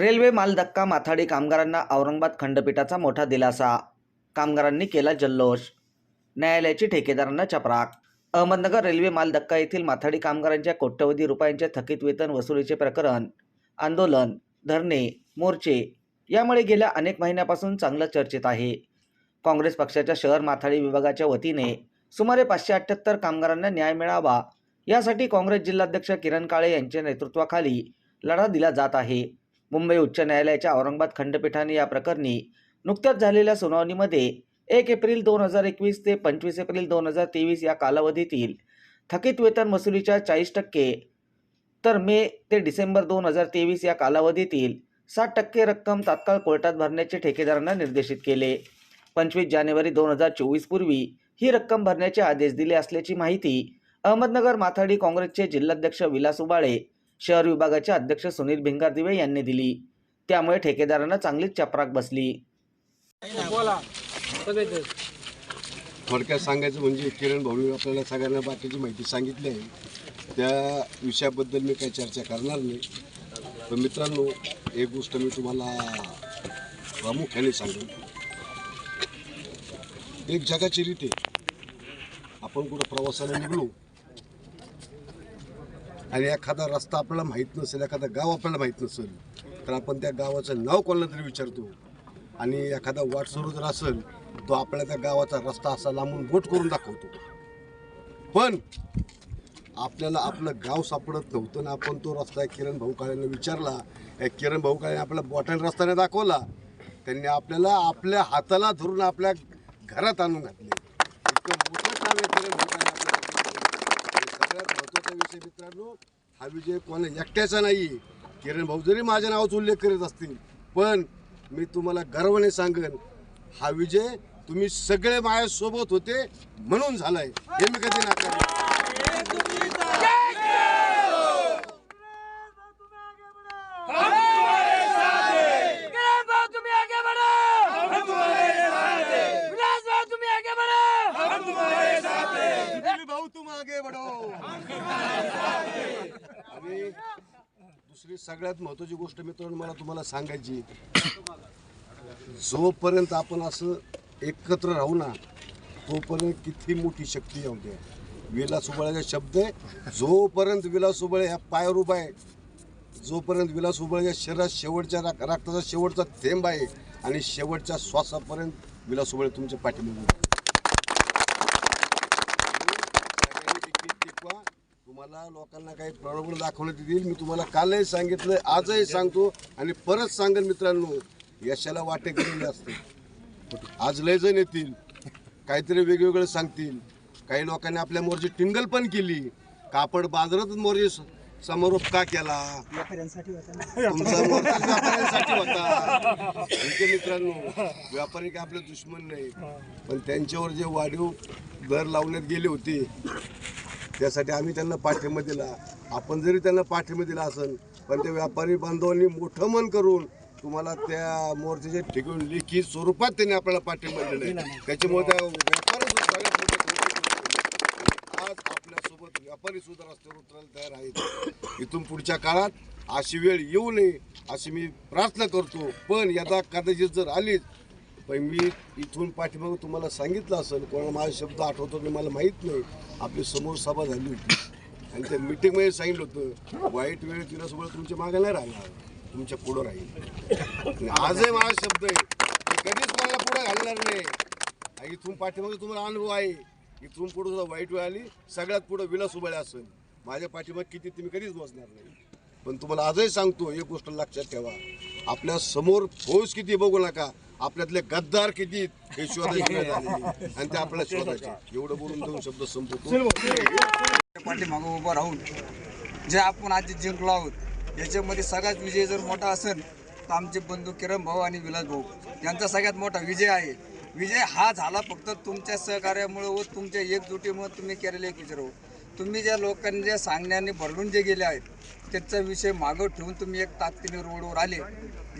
Railway Maldhakka माथाडी कामगारांना औरंगाबाद खंडपीठाचा मोठा दिलासा. कामगारांनी केला जल्लोष. न्यायालयाची ठेकेदारांना चपराक. अहमदनगर रेल्वे मालधक्का येथील माथाडी कामगारांच्या कोट्यवधी रुपयांचे थकीत वेतन वसुलीचे प्रकरण आंदोलन धरणे मोर्चे यामुळे गेल्या अनेक महिन्यापासून चांगलं चर्चेत आहे. काँग्रेस पक्षाच्या शहर माथाडी विभागाच्या वतीने सुमारे पाचशे अठ्ठ्याहत्तर कामगारांना न्याय मिळावा यासाठी काँग्रेस जिल्हाध्यक्ष किरण काळे यांच्या नेतृत्वाखाली लढा दिला जात आहे. मुंबई उच्च न्यायालयाच्या औरंगाबाद खंडपीठाने या प्रकरणी नुकत्याच झालेल्या सुनावणीमध्ये एक एप्रिल दोन हजार एकवीस ते पंचवीस एप्रिल दोन हजार तेवीस या कालावधीतील थकीत वेतन वसुलीच्या चाळीस टक्के तर मे ते डिसेंबर दोन हजार तेवीस या कालावधीतील सात टक्के रक्कम तात्काळ कोर्टात भरण्याचे ठेकेदारांना निर्देशित केले. पंचवीस जानेवारी दोन हजार चोवीस पूर्वी ही रक्कम भरण्याचे आदेश दिले असल्याची माहिती अहमदनगर माथाडी काँग्रेसचे जिल्हाध्यक्ष विलास उबाळे शहर विभागाचे अध्यक्ष सुनील भिंगारदिवे यांनी दिली. त्यामुळे ठेकेदारांना चांगलीच चपराक बसली. थोडक्यात सांगायचं म्हणजे किरण भाऊ आपल्याला सगळ्यांना बाकीची माहिती सांगितली आहे. त्या विषयाबद्दल मी काही चर्चा करणार नाही. पण मित्रांनो एक गोष्ट मी तुम्हाला प्रामुख्याने सांगेन. एक जगाची रीत आपण कुठं प्रवासाला निघलो आणि एखादा रस्ता आपल्याला माहीत नसेल एखादं गाव आपल्याला माहीत नसेल तर आपण त्या गावाचं नाव कोणाला तरी विचारतो. आणि एखादा वाटसरू जर असेल तो आपल्या त्या गावाचा रस्ता असा लांबून बोट करून दाखवतो. पण आपल्याला आपलं गाव सापडत नव्हतं ना आपण तो रस्ता किरण भाऊ काळेंना विचारला. या किरण भाऊ काळेने आपला बॉटल रस्त्याने दाखवला. त्यांनी आपल्याला आपल्या हाताला धरून आपल्या घरात आणून घातले. इतकं मोठं काम आहे किरण भाऊ काळे सगळ्यात महत्त्वाचा विषय मित्रांनो हा विजय कोणा एकट्याचा नाही. किरण भाऊ जरी माझ्या नावाचा उल्लेख करीत असतील पण मी तुम्हाला गर्वाने सांगेन हा विजय तुम्ही सगळे माझ्यासोबत होते म्हणून झालाय. हे मी कधी नाकार किरण भाऊ तुम्ही आगे बढ़ो हम तुम्हारे साथ हैं विलास भाऊ तुम्ही आगे बढ़ो हम तुम्हारे साथ हैं भाऊ तुम आगे बढो आणि दुसरी सगळ्यात महत्वाची गोष्ट मित्रांनो मला तुम्हाला सांगायची जोपर्यंत आपण असं एकत्र राहू ना तोपर्यंत किती मोठी शक्ती येऊ द्या विलास उबळ्याचा शब्द आहे जोपर्यंत विलास उबळे ह्या पायावर उभा आहे जोपर्यंत विलास उबळ्याच्या शरीरात शेवटच्या राख- रक्ताचा शेवटचा थेंब आहे आणि शेवटच्या श्वासापर्यंत विलास उबळे तुमच्या पाठीमागे उभे आहेत. सगळ्यांनी तिकीट टिकवा तुम्हाला लोकांना काही प्रॉब्लेम दाखवण्यात येईल. मी तुम्हाला कालही सांगितलं आजही सांगतो आणि परत सांगेन मित्रांनो यशाला वाटे केलेले असते आज लय जण येतील काहीतरी वेगवेगळं सांगतील. काही लोकांनी आपल्या मोरची टिंगल पण केली. कापड बाजारातच मोर्चे समारोप का केला. तुमचा मोर्चा व्यापाऱ्यांसाठी होता. मित्रांनो व्यापारी काय आपले दुश्मन नाही. पण त्यांच्यावर जे वाढीव दर लावण्यात गेले होते त्यासाठी आम्ही त्यांना पाठिंबा दिला. आपण जरी त्यांना पाठिंबा दिला असेल पण त्या व्यापारी बांधवांनी मोठं मन करून तुम्हाला त्या मोर्चाच्या ठिकाण लिखित स्वरूपात त्यांनी आपल्याला पाठिंबा दिला त्याच्यामुळे त्या आज आपल्यासोबत व्यापारी सुद्धा रस्त्यावर उतरायला तयार आहेत. इथून पुढच्या काळात अशी वेळ येऊ नये अशी मी प्रार्थना करतो. पण यदा कदाचित जर आलीच पण मी इथून पाठीमागं तुम्हाला सांगितलं असेल कोणाला माझा शब्द आठवतो की मला माहीत नाही. आपली समोर सभा झाली होती. आणि त्या मिटिंगमध्ये सांगितलं होतं वाईट वेळ तिला तुमच्या मागे नाही राहणार. तुमच्या पुढं राहील. आजही माझा शब्द आहे कधीच कोणाला पुढं घालणार नाही. इथून पाठीमागे तुम्हाला अनुभव आहे. इथून पुढं सुद्धा वाईट वेळ आली सगळ्यात पुढं विलास उभळे असेल. माझ्या पाठीमागे किती तुम्ही कधीच बसणार नाही. पण तुम्हाला आजही सांगतो एक गोष्ट लक्षात ठेवा. आपल्यासमोर फौज किती बघू नका. आपल्यातले गद्दार किती हे शोधायचे आणि ते आपल्याला शोधायचे एवढं बोलून दोन शब्द संपवतो. पाठीमागं उभं राहून जे आपण आज जिंकलो आहोत याच्यामध्ये सगळ्यात विजय जर मोठा असेल तर आमचे बंधू किरण भाऊ आणि विलास भाऊ यांचा सगळ्यात मोठा विजय आहे. विजय हा झाला फक्त तुमच्या सहकार्यामुळे व तुमच्या एकजुटीमुळे तुम्ही केलेले एक विजय हो. तुम्ही ज्या लोकांनी ज्या सांगण्याने भरडून जे गेले आहेत त्याचा विषय मागं ठेवून तुम्ही एक ताकदीने रोडवर आले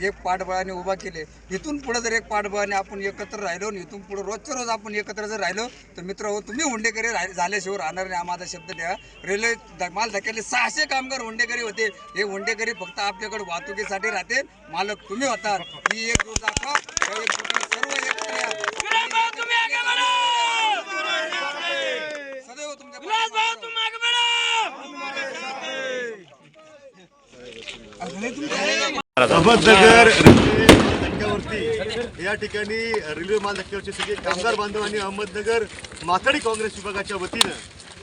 एक पाठबळाने उभा केले. इथून पुढे जर एक पाठबळाने आपण एकत्र राहिलो आणि इथून पुढे रोजच्या रोज आपण एकत्र जर राहिलो तर मित्र हो तुम्ही हुंडेकरी राह झाल्याशिवाय राहणार नाही आम्हाला शब्द द्या. रेल्वे माल धक्क्यातले सहाशे कामगार हुंडेकरी होते. हे हुंडेकरी फक्त आपल्याकडे वाहतुकीसाठी राहते मालक तुम्ही होता ही एक रोज दाखवा त्या एकजुटीने सर्व एकत्र या. विलास भाऊ तुम्ही आगे बढ़ो सदैव तुमच्या विलास भाऊ तुम आगे बढ़ो अहमदनगर धक्क्यावरती या ठिकाणी रेल्वे माल धक्क्यावरचे सगळे कामगार बांधव आणि अहमदनगर माथाडी काँग्रेस विभागाच्या वतीनं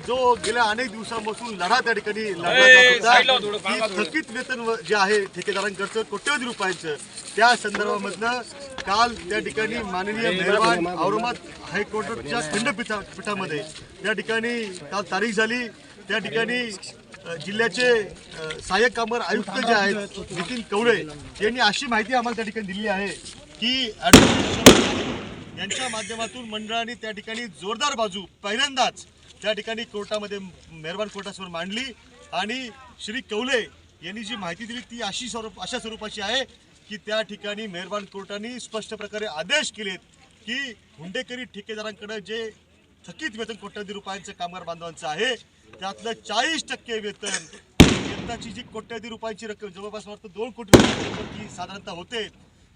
जो गेल्या अनेक दिवसांपासून लढा त्या ठिकाणी लढला जात होता की थकीत वेतन जे आहे ठेकेदारांकडचं कोट्यवधी रुपयांचं त्या संदर्भामधनं काल त्या ठिकाणी माननीय मेहरबान औरंगाबाद हायकोर्टाच्या खंडपीठा पीठामध्ये. त्या ठिकाणी काल तारीख झाली. त्या ठिकाणी जिल्ह्याचे सहाय्यक कामगार आयुक्त जे आहेत नितीन कवळे यांनी अशी माहिती आम्हाला त्या ठिकाणी दिली आहे की यांच्या माध्यमातून मंडळाने त्या ठिकाणी जोरदार बाजू पहिल्यांदाच त्या ठिकाणी कोर्टामध्ये मेहरबान कोर्टासमोर मांडली. आणि श्री कवले यांनी जी माहिती दिली ती अशी स्वरूप अशा स्वरूपाची आहे की त्या ठिकाणी मेहरबान कोर्टाने स्पष्ट प्रकारे आदेश केलेत की हुंडेकरी ठेकेदारांकडे जे थकीत वेतन कोट्यवधी रुपयांचं कामगार बांधवांचं आहे. त्यातलं चाळीस टक्के वेतन. यंदाची जी कोट्यवधी रुपयांची रक्कम जवळपास वाटतं दोन कोटी रुपयांची साधारणतः होते.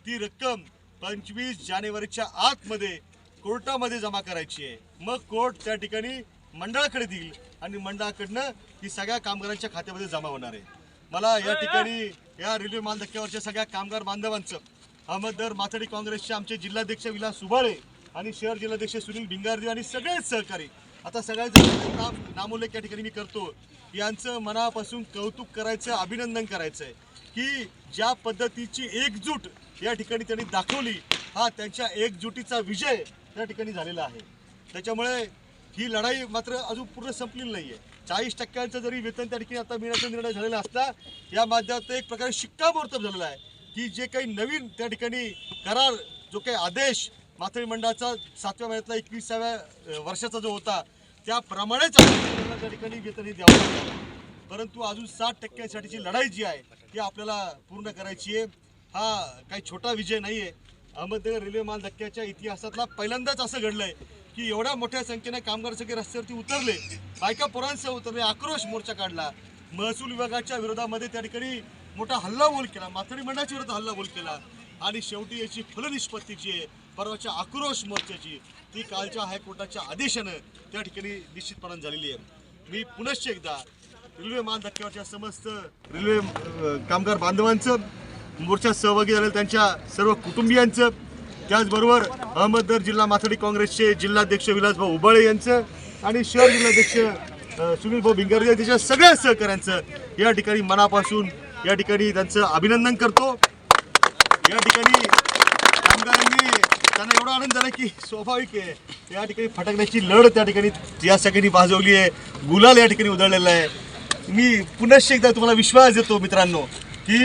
ती रक्कम पंचवीस जानेवारीच्या आतमध्ये कोर्टामध्ये जमा करायची आहे. मग कोर्ट त्या ठिकाणी मंडळाकडे देईल आणि मंडळाकडनं ही सगळ्या कामगारांच्या खात्यामध्ये जमा होणार आहे. मला या ठिकाणी या रेल्वे मालधक्क्यावरच्या सगळ्या कामगार बांधवांचं अहमदनगर माथाडी काँग्रेसचे आमचे जिल्हाध्यक्ष विलास सुभाळे आणि शहर जिल्हाध्यक्ष सुनील भिंगारदेव आणि सगळेच सहकारी. आता सगळ्याचं नाम नामोल्लेख या ठिकाणी मी करतो. यांचं मनापासून कौतुक करायचं अभिनंदन करायचं आहे की ज्या पद्धतीची एकजूट या ठिकाणी त्यांनी दाखवली हा त्यांच्या एकजुटीचा विजय त्या ठिकाणी झालेला आहे. त्याच्यामुळे ही लढाई मात्र अजून पूर्ण संपलेली नाही आहे चाळीस टक्क्यांचं जरी वेतन त्या ठिकाणी आता मिळण्याचा निर्णय झालेला असला या माध्यमात एक प्रकारे शिक्कामोर्तब झालेला आहे की जे काही नवीन त्या ठिकाणी करार जो काही आदेश माथळी मंडळाचा सातव्या महिन्यातला एकविसाव्या वर्षाचा जो होता त्याप्रमाणेच त्या ठिकाणी वेतनही द्यावं परंतु अजून साठ टक्क्यांसाठीची लढाई जी आहे ती आपल्याला पूर्ण करायची आहे. हा काही छोटा विजय नाही आहे अहमदनगर रेल्वे माल धक्क्याच्या इतिहासातला पहिल्यांदाच असं घडलंय की एवढ्या मोठ्या संख्येने कामगार सगळे रस्त्यावरती उतरले. बायका पोरांसह उतरले आक्रोश मोर्चा काढला. महसूल विभागाच्या विरोधामध्ये त्या ठिकाणी मोठा हल्लाबोल केला. माथडी मंडळाच्या विरोधात हल्लाबोल केला. आणि शेवटी याची फलनिष्पत्ती जी आहे परवाच्या आक्रोश मोर्चाची ती कालच्या हायकोर्टाच्या आदेशानं त्या ठिकाणी निश्चितपणानं झालेली आहे. मी पुनश्च एकदा रेल्वे मान धक्क्यावरच्या समस्त रेल्वे कामगार बांधवांचं मोर्चात सहभागी झालेल्या त्यांच्या सर्व कुटुंबियांचं त्याचबरोबर अहमदनगर जिल्हा माथाडी काँग्रेसचे जिल्हाध्यक्ष विलासभाऊ उबाळे यांचं आणि शहर जिल्हाध्यक्ष सुनीलभाऊ भिंगारे त्याच्या सगळ्या सहकाऱ्यांचं या ठिकाणी मनापासून या ठिकाणी त्यांचं अभिनंदन करतो. या ठिकाणी कामगारांनी त्यांना एवढा आनंद झाला की स्वाभाविक आहे. या ठिकाणी फटाकण्याची लढ त्या ठिकाणी या सगळ्यांनी भाजवली आहे. गुलाल या ठिकाणी उधळलेला आहे. मी पुनश्च एकदा तुम्हाला विश्वास देतो मित्रांनो की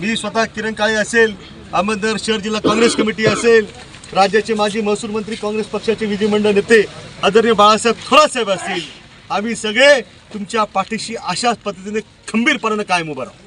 मी स्वतः किरण काळे असेल अहमदनगर शहर जिल्हा काँग्रेस कमिटी असेल राज्याचे माजी महसूल मंत्री काँग्रेस पक्षाचे विधिमंडळ नेते आदरणीय बाळासाहेब थोरासाहेब असतील. आम्ही सगळे तुमच्या पाठीशी अशाच पद्धतीने खंबीरपणानं कायम उभं राहू.